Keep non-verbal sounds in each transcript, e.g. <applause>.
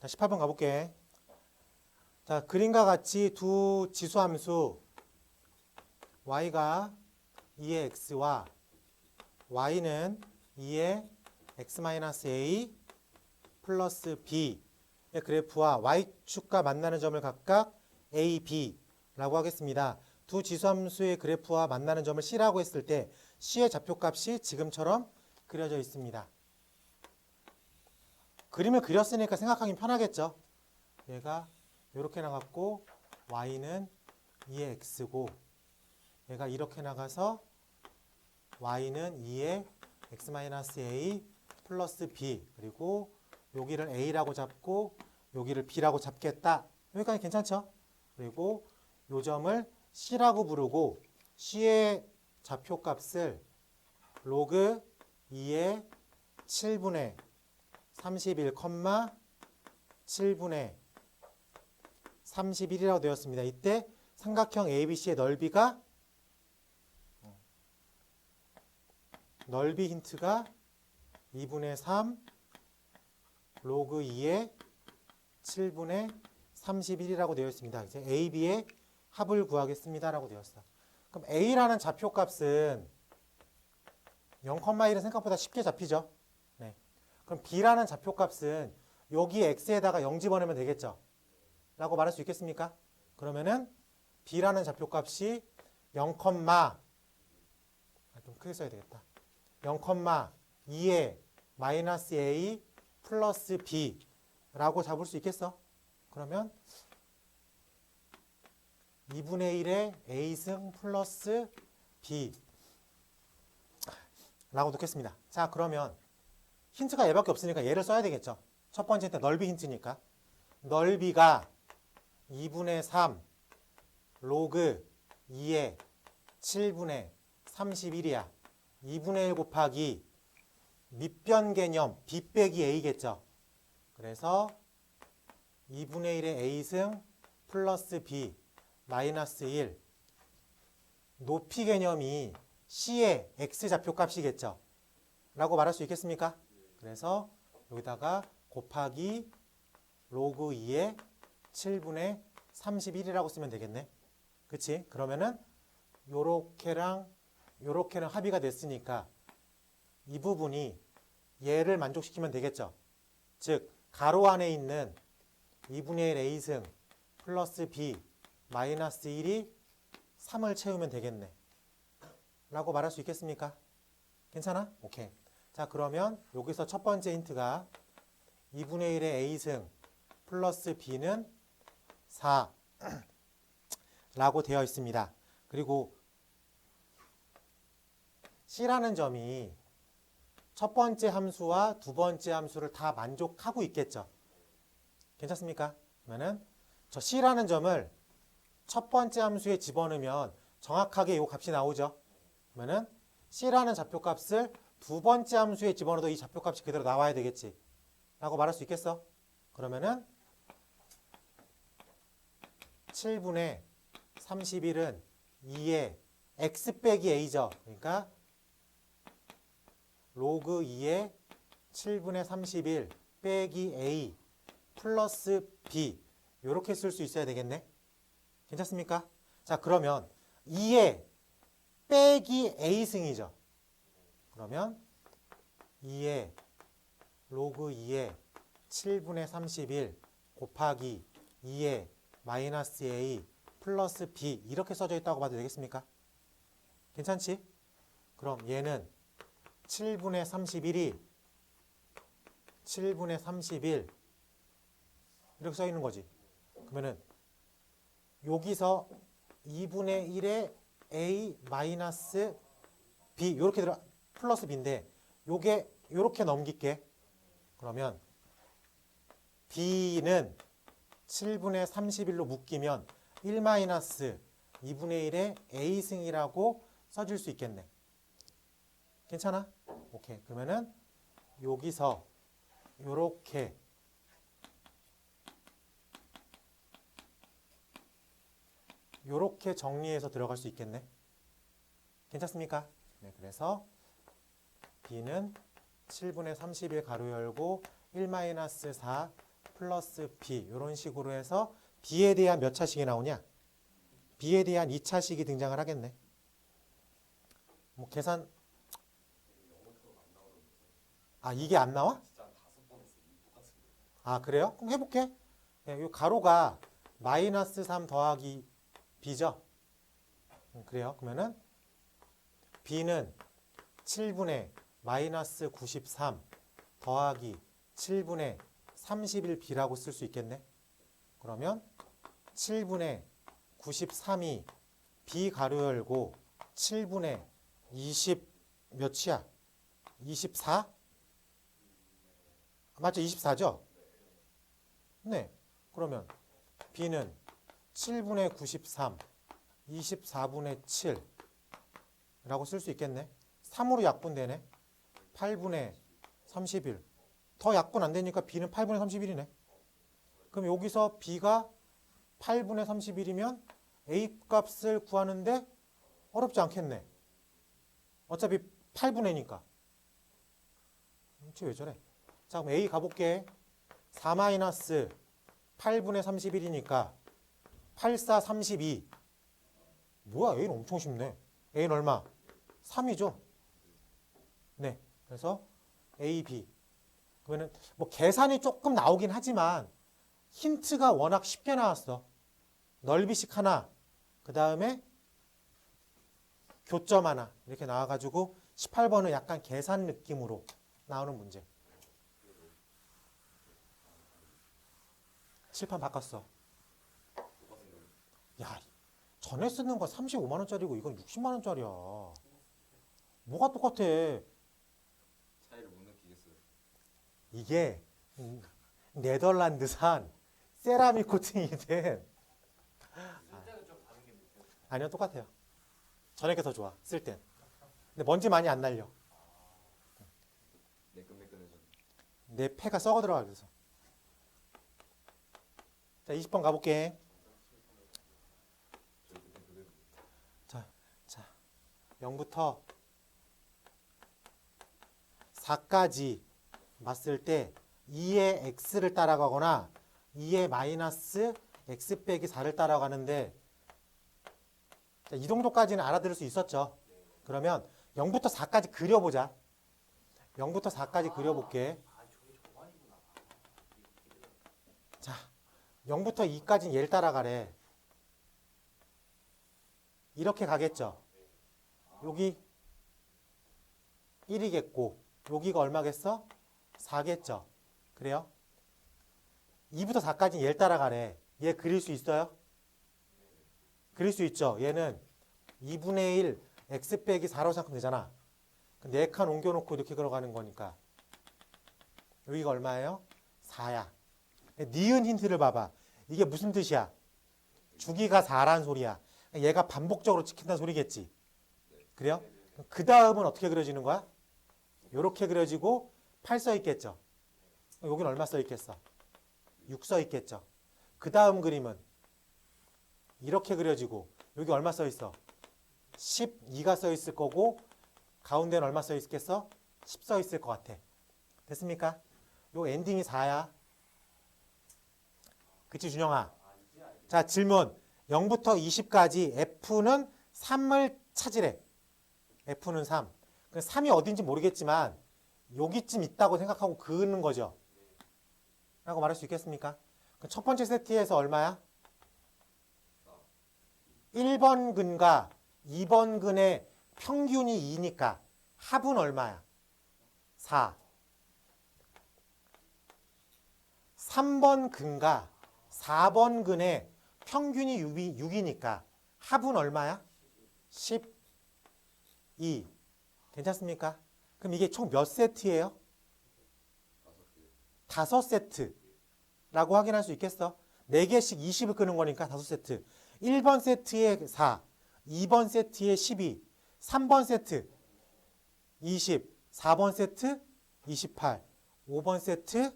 자, 18번 가볼게. 자, 그림과 같이 두 지수함수 y가 2의 x와 y는 2의 x-a 플러스 b의 그래프와 y축과 만나는 점을 각각 a, b라고 하겠습니다. 두 지수함수의 그래프와 만나는 점을 c라고 했을 때 c의 좌표값이 지금처럼 그려져 있습니다. 그림을 그렸으니까 생각하기 편하겠죠. 얘가 이렇게 나갔고 y는 2의 x고 얘가 이렇게 나가서 y는 2의 x-a 플러스 b 그리고 여기를 a라고 잡고 여기를 b라고 잡겠다. 여기까지 괜찮죠? 그리고 요 점을 c라고 부르고 c의 좌표값을 로그 2의 7분의 31, 7분의 31이라고 되었습니다. 이때 삼각형 ABC의 넓이가 넓이 힌트가 2분의 3 로그 2의 7분의 31이라고 되어 있습니다. 이제 AB의 합을 구하겠습니다라고 되었어. 그럼 A라는 좌표값은 0,1은 생각보다 쉽게 잡히죠. 네. 그럼 B라는 좌표값은 여기 X에다가 0 집어넣으면 되겠죠. 라고 말할 수 있겠습니까? 그러면은 B라는 좌표값이 0, 아, 좀 크게 써야 되겠다. 0,2의 마이너스 A 플러스 B라고 잡을 수 있겠어? 그러면 2분의 1의 A승 플러스 B 라고 놓겠습니다. 자, 그러면 힌트가 얘밖에 없으니까 얘를 써야 되겠죠. 첫 번째 넓이 힌트니까. 넓이가 2분의 3 로그 2의 7분의 31이야. 2분의 1 곱하기 밑변 개념 B 빼기 A겠죠. 그래서 2분의 1의 A승 플러스 B 마이너스 1 높이 개념이 C의 X 좌표 값이겠죠. 라고 말할 수 있겠습니까? 그래서 여기다가 곱하기 로그 2의 7분의 31이라고 쓰면 되겠네. 그치? 그러면은 요렇게랑 요렇게는 합의가 됐으니까 이 부분이 얘를 만족시키면 되겠죠. 즉 가로 안에 있는 2분의 1 A승 플러스 B 마이너스 1이 3을 채우면 되겠네. 라고 말할 수 있겠습니까? 괜찮아? 오케이. 자, 그러면 여기서 첫 번째 힌트가 2분의 1의 A승 플러스 B는 4 <clears throat> 라고 되어 있습니다. 그리고 C라는 점이 첫 번째 함수와 두 번째 함수를 다 만족하고 있겠죠. 괜찮습니까? 그러면은 저 C라는 점을 첫 번째 함수에 집어넣으면 정확하게 이 값이 나오죠. 그러면은 C라는 좌표값을 두 번째 함수에 집어넣어도 이 좌표값이 그대로 나와야 되겠지. 라고 말할 수 있겠어? 그러면은 7분의 31은 2의 x 빼기 a죠. 그러니까 로그 2의 7분의 31 빼기 a 플러스 b 이렇게 쓸 수 있어야 되겠네. 괜찮습니까? 자 그러면 2의 빼기 a승이죠. 그러면 2의 로그 2의 7분의 31 곱하기 2의 마이너스 a 플러스 b 이렇게 써져 있다고 봐도 되겠습니까? 괜찮지? 그럼 얘는 7분의 31이 7분의 31 이렇게 써 있는 거지. 그러면은 여기서 2분의 1의 a 마이너스 b 이렇게 들어 플러스 b인데 요게 요렇게 넘길게. 그러면 b는 7분의 31로 묶이면 1 마이너스 2분의 1의 a승이라고 써줄 수 있겠네. 괜찮아? 오케이. 그러면은 여기서 요렇게 요렇게 정리해서 들어갈 수 있겠네. 괜찮습니까? 네, 그래서 b는 7분의 31 가로 열고 1 마이너스 4 플러스 B 이런 식으로 해서 B에 대한 몇 차식이 나오냐? B에 대한 2차식이 등장을 하겠네. 뭐 계산 아 이게 안 나와? 아 그래요? 그럼 해볼게. 예, 요 가로가 마이너스 3 더하기 B죠? 음, 그래요. 그러면은 B는 7분의 마이너스 93 더하기 7분의 31B라고 쓸 수 있겠네. 그러면 7분의 93이 B 가로 열고 7분의 20 몇이야? 24? 맞죠? 24죠? 네. 그러면 B는 7분의 93, 24분의 7 라고 쓸 수 있겠네. 3으로 약분되네. 8분의 31. 더 약분 안 되니까 B는 8분의 31이네. 그럼 여기서 B가 8분의 31이면 A 값을 구하는데 어렵지 않겠네. 어차피 8분의니까. 쟤왜 저래? 자, 그럼 A 가볼게. 4 마이너스 8분의 31이니까 8, 4, 32. 뭐야, A는 엄청 쉽네. A는 얼마? 3이죠. 네. 그래서 A, B. 그러면은 뭐 계산이 조금 나오긴 하지만 힌트가 워낙 쉽게 나왔어. 넓이식 하나, 그 다음에 교점 하나 이렇게 나와가지고 18번은 약간 계산 느낌으로 나오는 문제. 칠판 바꿨어. 야, 전에 쓰는 거 35만 원짜리고 이건 60만 원짜리야. 뭐가 똑같아? 차이를 못 느끼겠어요. 이게 음, 네덜란드산 세라믹 코팅이 된 아니요 똑같아요. 전에 게 더 좋아 쓸 땐. 근데 먼지 많이 안 날려. 내 폐가 썩어 들어가 그래서. 자 20번 가볼게. 자, 자 0부터 4까지 봤을 때 2의 x를 따라가거나 2의 마이너스 x 빼기 4를 따라가는데 자, 이 정도까지는 알아들을 수 있었죠. 그러면 0부터 4까지 그려보자. 0부터 4까지 그려볼게. 자, 0부터 2까지는 얘를 따라가래. 이렇게 가겠죠. 여기 1이겠고 여기가 얼마겠어? 4겠죠. 그래요? 2부터 4까지는 얘를 따라가래. 얘 그릴 수 있어요? 그릴 수 있죠. 얘는 2분의 1 x 빼기 4라고 생각하면 되잖아. 근데 4칸 옮겨놓고 이렇게 걸어가는 거니까 여기가 얼마예요? 4야. 니은 힌트를 봐봐. 이게 무슨 뜻이야? 주기가 4란 소리야. 얘가 반복적으로 찍힌다는 소리겠지. 그래요? 그 다음은 어떻게 그려지는 거야? 이렇게 그려지고 8 써 있겠죠. 여기는 얼마 써 있겠어? 6 써 있겠죠. 그 다음 그림은 이렇게 그려지고 여기 얼마 써 있어? 12가 써 있을 거고 가운데는 얼마 써 있겠어? 10 써 있을 것 같아. 됐습니까? 요 엔딩이 4야. 그치 준영아? 자 질문 0부터 20까지 F는 3을 찾으래. F는 3. 그 3이 어딘지 모르겠지만 여기쯤 있다고 생각하고 그는 거죠. 라고 말할 수 있겠습니까? 그첫 번째 세트에서 얼마야? 1번 근과 2번 근의 평균이 2니까 합은 얼마야? 4. 3번 근과 4번 근의 평균이 6이, 6이니까 합은 얼마야? 12. 괜찮습니까? 그럼 이게 총 몇 세트예요? 다섯 세트라고 확인할 수 있겠어? 4개씩 20을 끄는 거니까 다섯 세트. 1번 세트에 4, 2번 세트에 12, 3번 세트 20, 4번 세트 28, 5번 세트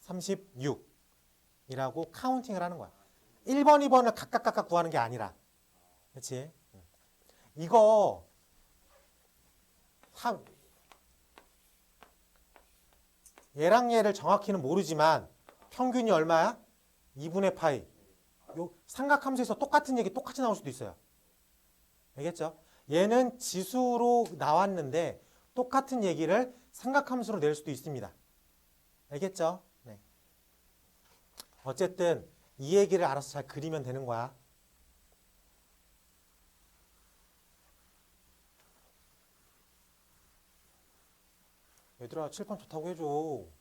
36이라고 카운팅을 하는 거야. 1번, 2번을 각각 각각 구하는 게 아니라. 그렇지? 이거 한 얘랑 얘를 정확히는 모르지만 평균이 얼마야? 2분의 파이. 요 삼각함수에서 똑같은 얘기 똑같이 나올 수도 있어요. 알겠죠? 얘는 지수로 나왔는데 똑같은 얘기를 삼각함수로 낼 수도 있습니다. 알겠죠? 네. 어쨌든 이 얘기를 알아서 잘 그리면 되는 거야. 얘들아 칠판 좋다고 해줘.